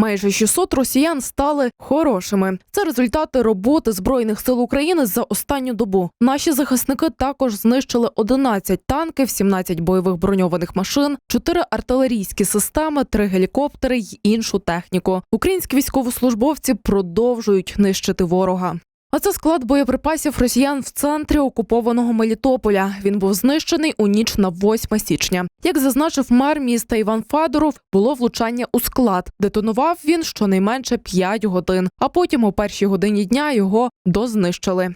Майже 600 росіян стали хорошими. Це результати роботи збройних сил України за останню добу. Наші захисники також знищили 11 танків, 17 бойових броньованих машин, 4 артилерійські системи, 3 гелікоптери й іншу техніку. Українські військовослужбовці продовжують нищити ворога. А це склад боєприпасів росіян в центрі окупованого Мелітополя. Він був знищений у ніч на 8 січня. Як зазначив мер міста Іван Федоров, було влучання у склад. Детонував він щонайменше 5 годин, а потім у першій годині дня його дознищили.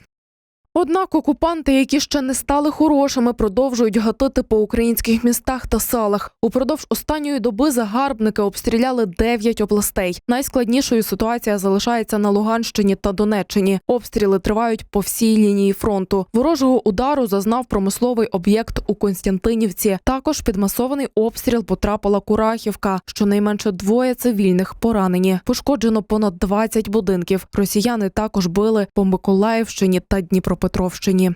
Однак окупанти, які ще не стали хорошими, продовжують гатити по українських містах та селах. Упродовж останньої доби загарбники обстріляли 9 областей. Найскладнішою ситуація залишається на Луганщині та Донеччині. Обстріли тривають по всій лінії фронту. Ворожого удару зазнав промисловий об'єкт у Константинівці. Також під масований обстріл потрапила Курахівка. Щонайменше двоє цивільних поранені. Пошкоджено понад 20 будинків. Росіяни також били по Миколаївщині та Дніпропетровщині. Дніпропетровщині.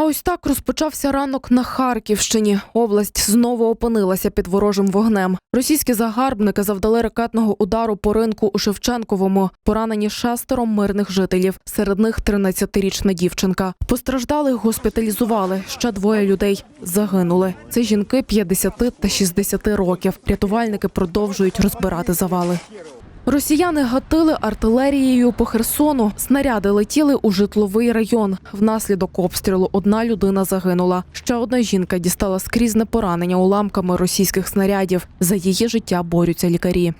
А ось так розпочався ранок на Харківщині. Область знову опинилася під ворожим вогнем. Російські загарбники завдали ракетного удару по ринку у Шевченковому. Поранені шестеро мирних жителів. Серед них 13-річна дівчинка. Постраждалих госпіталізували. Ще двоє людей загинули. Це жінки 50 та 60 років. Рятувальники продовжують розбирати завали. Росіяни гатили артилерією по Херсону. Снаряди летіли у житловий район. Внаслідок обстрілу одна людина загинула. Ще одна жінка дістала скрізне поранення уламками російських снарядів. За її життя борються лікарі.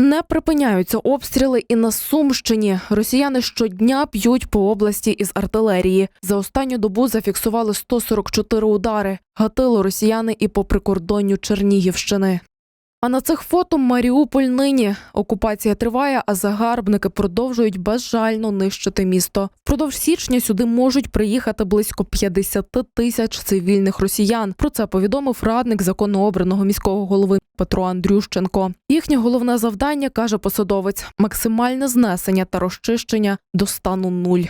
Не припиняються обстріли і на Сумщині. Росіяни щодня б'ють по області із артилерії. За останню добу зафіксували 144 удари. Гатили росіяни і по прикордонню Чернігівщини. А на цих фото Маріуполь нині. Окупація триває, а загарбники продовжують безжально нищити місто. Впродовж січня сюди можуть приїхати близько 50 тисяч цивільних росіян. Про це повідомив радник законно обраного міського голови Петро Андрющенко. Їхнє головне завдання каже посадовець максимальне знесення та розчищення до стану нуль.